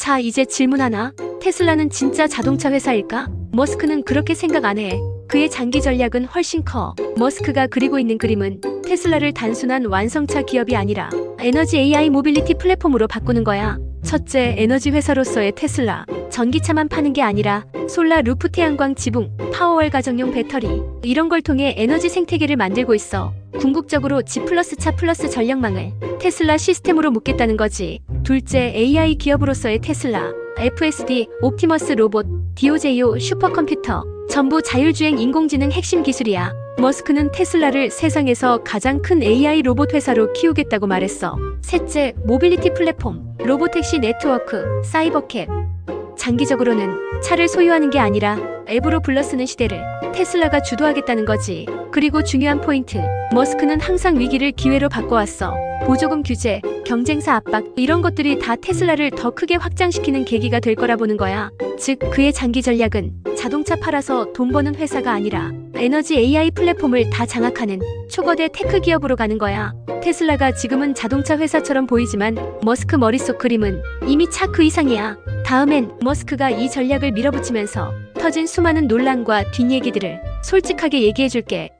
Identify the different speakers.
Speaker 1: 자, 이제 질문 하나. 테슬라는 진짜 자동차 회사일까? 머스크는 그렇게 생각 안 해. 그의 장기 전략은 훨씬 커. 머스크가 그리고 있는 그림은 테슬라를 단순한 완성차 기업이 아니라 에너지 AI 모빌리티 플랫폼으로 바꾸는 거야. 첫째, 에너지 회사로서의 테슬라. 전기차만 파는 게 아니라 솔라 루프 태양광 지붕, 파워월 가정용 배터리 이런 걸 통해 에너지 생태계를 만들고 있어. 궁극적으로 G 플러스 차 플러스 전력망을 테슬라 시스템으로 묶겠다는 거지. 둘째, AI 기업으로서의 테슬라. FSD, 옵티머스 로봇, DOJO 슈퍼컴퓨터. 전부 자율주행 인공지능 핵심 기술이야. 머스크는 테슬라를 세상에서 가장 큰 AI 로봇 회사로 키우겠다고 말했어. 셋째, 모빌리티 플랫폼, 로보택시 네트워크, 사이버캡. 장기적으로는 차를 소유하는 게 아니라 앱으로 불러 쓰는 시대를 테슬라가 주도하겠다는 거지. 그리고 중요한 포인트. 머스크는 항상 위기를 기회로 바꿔왔어. 보조금 규제, 경쟁사 압박, 이런 것들이 다 테슬라를 더 크게 확장시키는 계기가 될 거라 보는 거야. 즉, 그의 장기 전략은 자동차 팔아서 돈 버는 회사가 아니라 에너지 AI 플랫폼을 다 장악하는 초거대 테크 기업으로 가는 거야. 테슬라가 지금은 자동차 회사처럼 보이지만 머스크 머릿속 그림은 이미 차그 이상이야. 다음엔 머스크가 이 전략을 밀어붙이면서 터진 수많은 논란과 뒷얘기들을 솔직하게 얘기해줄게.